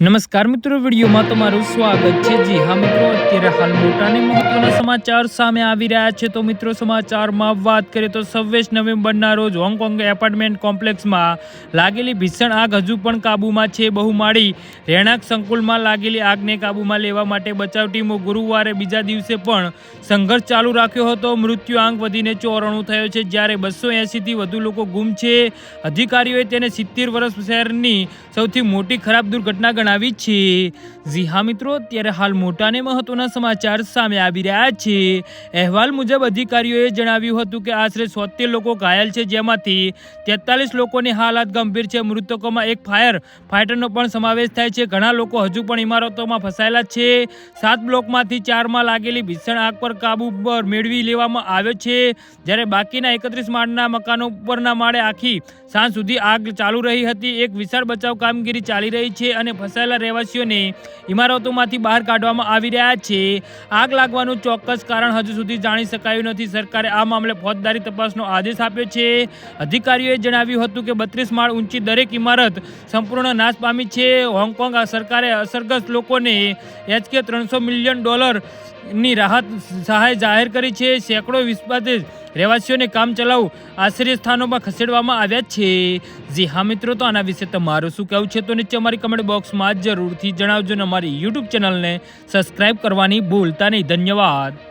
નમસ્કાર મિત્રો, વિડીયોમાં તમારું સ્વાગત છે. જી હા મિત્રો, અત્યારે હાલ મોટા અને મહત્વના સમાચાર સામે આવી રહ્યા છે. તો મિત્રો, સમાચારમાં વાત કરીએ તો છવ્વીસ નવેમ્બરના રોજ હોંગકોંગ એપાર્ટમેન્ટ કોમ્પ્લેક્સમાં લાગેલી ભીષણ આગ હજુ પણ કાબૂમાં છે. બહુમાળી રહેણાંક સંકુલમાં લાગેલી આગને કાબૂમાં લેવા માટે બચાવ ટીમો ગુરુવારે બીજા દિવસે પણ સંઘર્ષ ચાલુ રાખ્યો હતો. મૃત્યુ આંક વધીને ચોરાણું થયો છે. જ્યારે બસો એંસીથી વધુ લોકો ગુમ છે. અધિકારીઓએ તેને સિત્તેર વર્ષ શહેરની સૌથી મોટી ખરાબ દુર્ઘટના ગણાવી છે. જી હા મિત્રો, અત્યારે હાલ મોટા અને મહત્વના સમાચાર સામે આવી રહ્યા છે. અહેવાલ મુજબ અધિકારીઓએ જણાવ્યું હતું કે આશરે સોતેર લોકો ઘાયલ છે, જેમાંથી તેતાલીસ લોકોની હાલત ગંભીર છે. મૃતકોમાં એક ફાયર ફાઇટરનો પણ સમાવેશ થાય છે. ઘણા લોકો હજુ પણ ઇમારતોમાં ફસાયેલા છે. સાત બ્લોકમાંથી ચારમાં લાગેલી ભીષણ આગ પર કાબુ પર મેળવી લેવામાં આવ્યો છે. જ્યારે બાકીના એકત્રીસ માળના મકાનો ઉપરના માળે આખી સાંજ સુધી આગ ચાલુ રહી હતી. એક વિશાળ બચાવ કામગીરી ચાલી રહી છે અને ફસાયેલા રહેવાસીઓને ઇમારતોમાંથી બહાર કાઢવામાં આવી રહ્યા છે. આગ લાગવાનું ચોક્કસ કારણ હજુ સુધી જાણી શકાયું નથી. સરકારે આ મામલે ફોજદારી તપાસનો આદેશ આપ્યો છે. અધિકારીઓએ જણાવ્યું હતું કે બત્રીસ માળ ઊંચી દરેક ઇમારત સંપૂર્ણ નાશ પામી છે. હોંગકોંગ સરકારે અસરગ્રસ્ત લોકોને એચકે ત્રણસો મિલિયન ડોલરની રાહત સહાય જાહેર કરી છે. સેંકડો વિસ્પાદિત રહેવાસીઓને કામ ચલાવ આશ્રય સ્થાનોમાં ખસેડવામાં આવ્યા છે. જી હા મિત્રો, તો આના વિશે તમારું શું કહેવું છે? તો નીચે અમારી કમેન્ટ બોક્સમાં જરૂરથી જણાવજો અને અમારી યુટ્યુબ ચેનલને સબસ્ક્રાઇબ કરવાની ભૂલતા નહીં. ધન્યવાદ.